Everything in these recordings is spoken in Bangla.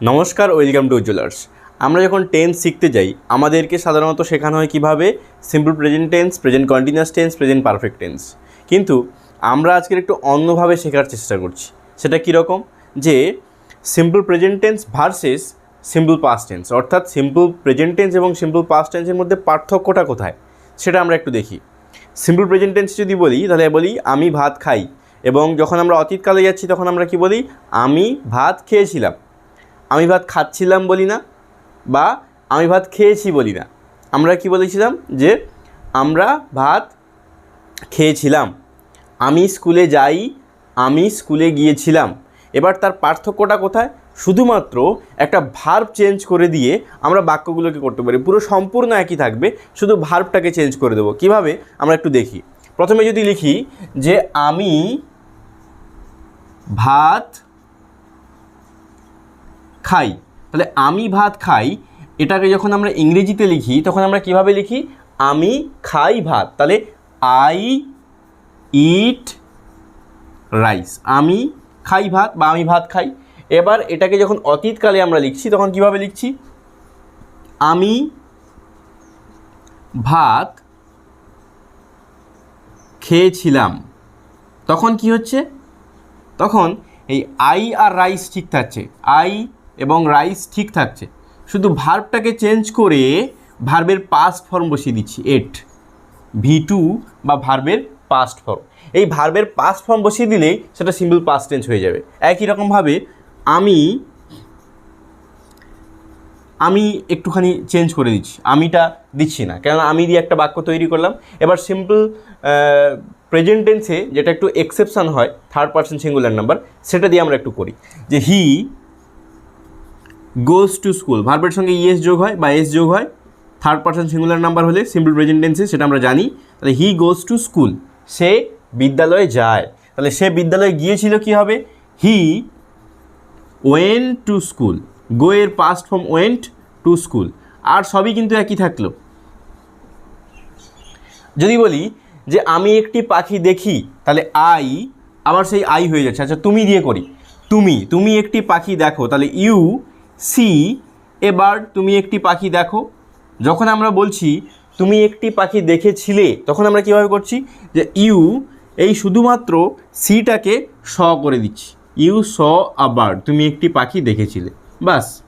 নমস্কার, ওয়েলকাম টু জুয়েলার্স আমরা যখন টেন্স শিখতে যাই, আমাদেরকে সাধারণত শেখানো হয় কীভাবে simple present tense present continuous tense present perfect tense কিন্তু আমরা আজকের একটু অন্যভাবে শেখার চেষ্টা করছি। সেটা কীরকম? যে simple present tense versus simple past tense অর্থাৎ সিম্পল প্রেজেন্ট টেন্স এবং সিম্পল পাস্ট টেন্সের মধ্যে পার্থক্যটা কোথায়? সেটা আমরা একটু দেখি। সিম্পল প্রেজেন্ট টেন্স যদি বলি, তাহলে বলি, আমি ভাত খাই। এবং যখন আমরা অতীতকালে যাচ্ছি, তখন আমরা কি বলি? আমি ভাত খেয়েছিলাম। আমি ভাত খাচ্ছিলাম বলি না বা আমি ভাত খেয়েছি বলি না। আমরা কি বলেছিলাম যে আমরা ভাত খেয়েছিলাম। আমি স্কুলে যাই, আমি স্কুলে গিয়েছিলাম। এবার তার পার্থক্যটা কোথায়? শুধুমাত্র একটা ভার্ব চেঞ্জ করে দিয়ে আমরা বাক্যগুলোকে করতে পারি। পুরো সম্পূর্ণ একই থাকবে, শুধু ভার্বটাকে চেঞ্জ করে দেবো। কীভাবে? আমরা একটু দেখি। প্রথমে যদি লিখি যে আমি ভাত খাই। তাহলে আমি ভাত খাই, এটাকে যখন আমরা ইংরেজিতে লিখি, তখন আমরা কীভাবে লিখি? আমি খাই ভাত। তাহলে আই ইট রাইস আমি খাই ভাত বা আমি ভাত খাই। এবার এটাকে যখন অতীতকালে আমরা লিখছি, তখন কীভাবে লিখছি? আমি ভাত খেয়েছিলাম। তখন কি হচ্ছে? তখন এই আই আর রাইস ঠিক থাকছে। আই এবং রাইস ঠিক থাকছে। শুধু ভার্বটাকে চেঞ্জ করে ভার্বের পাস্ট ফর্ম বসিয়ে দিচ্ছি এট ভি টু বা ভার্বের পাস্ট ফর্ম এই ভার্বের পাস্ট ফর্ম বসিয়ে দিলেই সেটা সিম্পল পাস্ট টেন্স হয়ে যাবে। একই রকমভাবে আমি আমি একটুখানি চেঞ্জ করে দিচ্ছি, আমিটা দিচ্ছি না। কেননা আমি দিয়ে একটা বাক্য তৈরি করলাম। এবার সিম্পল প্রেজেন্ট টেন্সে যেটা একটু এক্সেপশান হয় থার্ড পার্সন সিঙ্গুলার নাম্বার সেটা দিয়ে আমরা একটু করি। যে হি গোজ টু স্কুল ভার্বের সঙ্গে ইএস যোগ হয় বা এস যোগ হয়। থার্ড পার্সন সিঙ্গুলার নাম্বার হলে সিম্পল প্রেজেন্ট টেন্সে সেটা আমরা জানি। তাহলে হি গোজ টু স্কুল সে বিদ্যালয়ে যায়। তাহলে সে বিদ্যালয়ে গিয়েছিল কি হবে? He went to school go এর past form went to school আর সবই কিন্তু একই থাকল। যদি বলি যে আমি একটি পাখি দেখি, তাহলে আই আবার সেই আই হয়ে যাচ্ছে। আচ্ছা তুমি দিয়ে করি। তুমি তুমি একটি পাখি দেখো, তাহলে ইউ সি, এবার তুমি একটি পাখি দেখো। যখন আমরা বলছি, তুমি একটি পাখি দেখেছিলে, তখন আমরা কীভাবে করছি? যে ইউ, এই শুধুমাত্র সিটাকে স করে দিচ্ছি। ইউ স আবার তুমি একটি পাখি দেখেছিলে। বাস।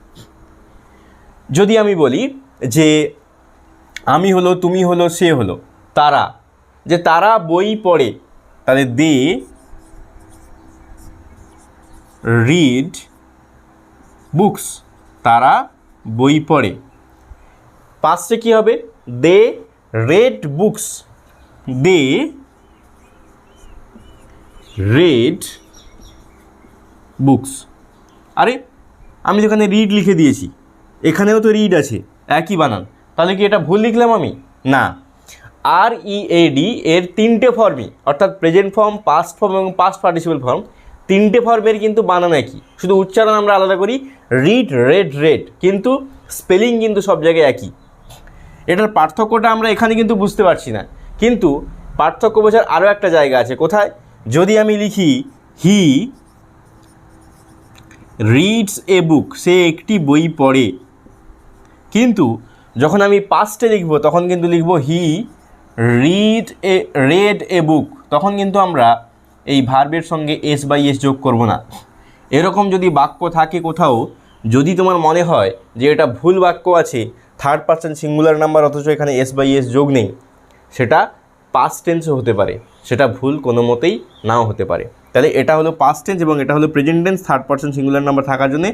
যদি আমি বলি যে, আমি হলো, তুমি হলো, সে হলো। তারা। যে তারা বই পড়ে তাহলে দে রিড বুকস, তারা বই পড়ে। পাঁচটে কী হবে? They read books. They read books. আরে, আমি যেখানে রিড লিখে দিয়েছি। এখানেও তো রিড আছে। একই বানান। তাহলে কি এটা ভুল লিখলাম আমি? না। আর ই এ ডি এর তিনটে ফর্মই অর্থাৎ প্রেজেন্ট ফর্ম পাস্ট ফর্ম এবং পাস্ট পার্টিসিপাল ফর্ম তিনটে ফর্মের কিন্তু বানান একই। শুধু উচ্চারণ আমরা আলাদা করি রিড রেড রেড কিন্তু স্পেলিং কিন্তু সব জায়গায় একই। এটার পার্থক্যটা আমরা এখানে কিন্তু বুঝতে পারছি না। কিন্তু পার্থক্য বোঝার আরও একটা জায়গা আছে। কোথায়? যদি আমি লিখি হি রিডস এ বুক সে একটি বই পড়ে। কিন্তু যখন আমি পাস্টে লিখব, তখন কিন্তু লিখব হি রিড এ রেড এ বুক তখন কিন্তু আমরা এই ভার্বের সঙ্গে এস বাই এস যোগ করব না। এরকম যদি বাক্য থাকে কোথাও, যদি তোমার মনে হয় যে এটা ভুল বাক্য আছে থার্ড পার্সন সিঙ্গুলার নাম্বার অথচ এখানে এস বাই এস যোগ নেই, সেটা পাস্ট টেন্সও হতে পারে, সেটা ভুল কোনো মতেই নাও হতে পারে। তাহলে এটা হলো পাস্ট টেন্স এবং এটা হলো present tense third person singular number থাকার জন্য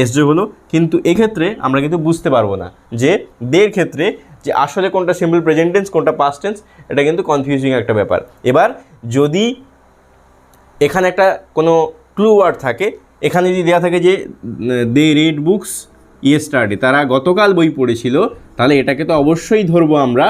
এস যোগ হলো। কিন্তু এক্ষেত্রে আমরা কিন্তু বুঝতে পারব না যে দের ক্ষেত্রে যে আসলে কোনটা সিম্পল প্রেজেন্ট টেন্স কোনটা পাস্ট টেন্স এটা কিন্তু কনফিউজিং একটা ব্যাপার। এবার যদি এখানে একটা কোনো ক্লু ওয়ার্ড থাকে। এখানে যদি দেওয়া থাকে যে দে রেড বুকস ইয়েস্টারডে তারা গতকাল বই পড়েছিল, তাহলে এটাকে তো অবশ্যই ধরবো আমরা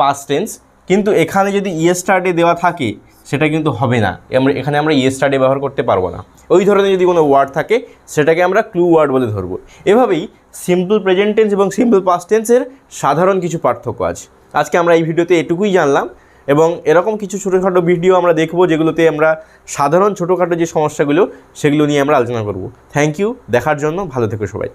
পাস্ট টেন্স কিন্তু এখানে যদি ইয়েস্টারডে দেওয়া থাকে, সেটা কিন্তু হবে না। আমরা, এখানে আমরা ইয়েস্টারডে ব্যবহার করতে পারব না। ওই ধরনের যদি কোনো ওয়ার্ড থাকে, সেটাকে আমরা ক্লু ওয়ার্ড বলে ধরবো। এভাবেই সিম্পল প্রেজেন্ট টেন্স এবং সিম্পল পাস্ট টেন্সের সাধারণ কিছু পার্থক্য আছে। আজকে আমরা এই ভিডিওতে এটুকুই জানলাম। এবং এরকম কিছু ছোটোখাটো ভিডিও আমরা দেখব যেগুলোতে আমরা সাধারণ ছোটোখাটো যে সমস্যাগুলো, সেগুলো নিয়ে আমরা আলোচনা করব। থ্যাংক ইউ দেখার জন্য ভালো থেকো সবাই।